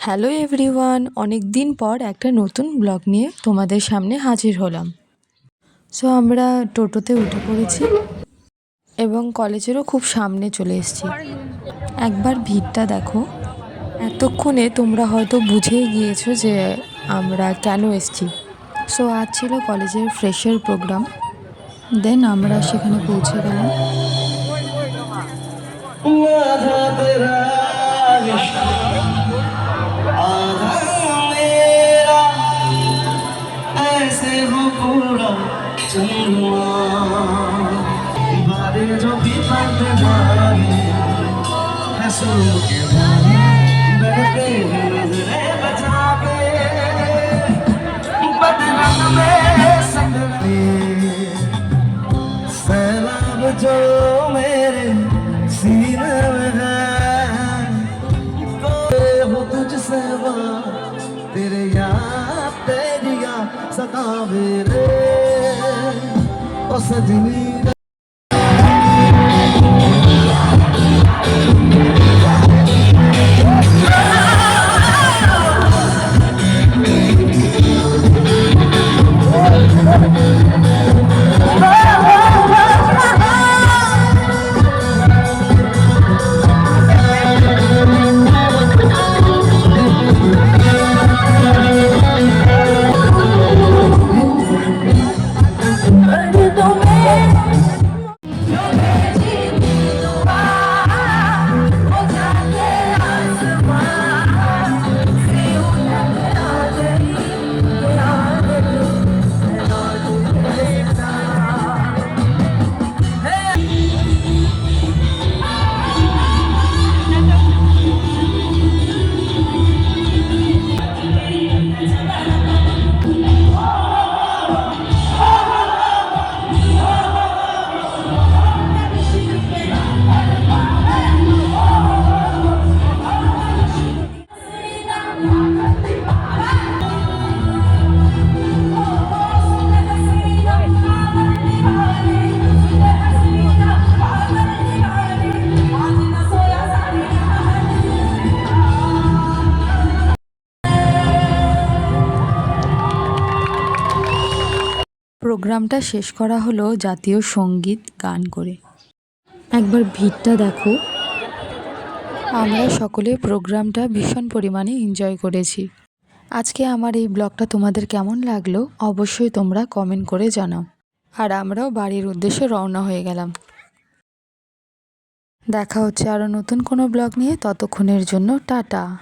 Hello everyone অনেক দিন পর একটা নতুন ব্লগ নিয়ে তোমাদের সামনে হাজির হলাম। সো আমরা টোটোতে উঠে পড়েছি এবং কলেজেরও খুব সামনে চলে এসেছি। একবার ভিড়টা দেখো। এতক্ষণে তোমরা হয়তো বুঝেই গিয়েছো যে আমরা কেন এসেছি। সো আজ ছিল কলেজের ফ্রেশার প্রোগ্রাম। দেন আমরা সেখানে পৌঁছে গেলাম। ऐसे हो पूरा चंद्रमा बारे जो भी बंद जाए है सुन के बारे बहते नजरे बचा के बदरंग में संग सैलाब जो मेरे सीने में है कोई हो तुझसे बात तेरे याद तेरी याद सदा मेरे ओ सजनी প্রোগ্রামটা শেষ করা হলো জাতীয় সংগীত গান করে। একবার ভিড়টা দেখো। আমরা সকলে প্রোগ্রামটা ভীষণ পরিমাণে এনজয় করেছি। আজকে আমার এই ব্লগটা তোমাদের কেমন লাগল অবশ্যই তোমরা কমেন্ট করে জানাও। আর আমরাও বাড়ির উদ্দেশ্যে রওনা হয়ে গেলাম। দেখা হচ্ছে আরও নতুন কোনো ব্লগ নিয়ে, ততক্ষণের জন্য টাটা।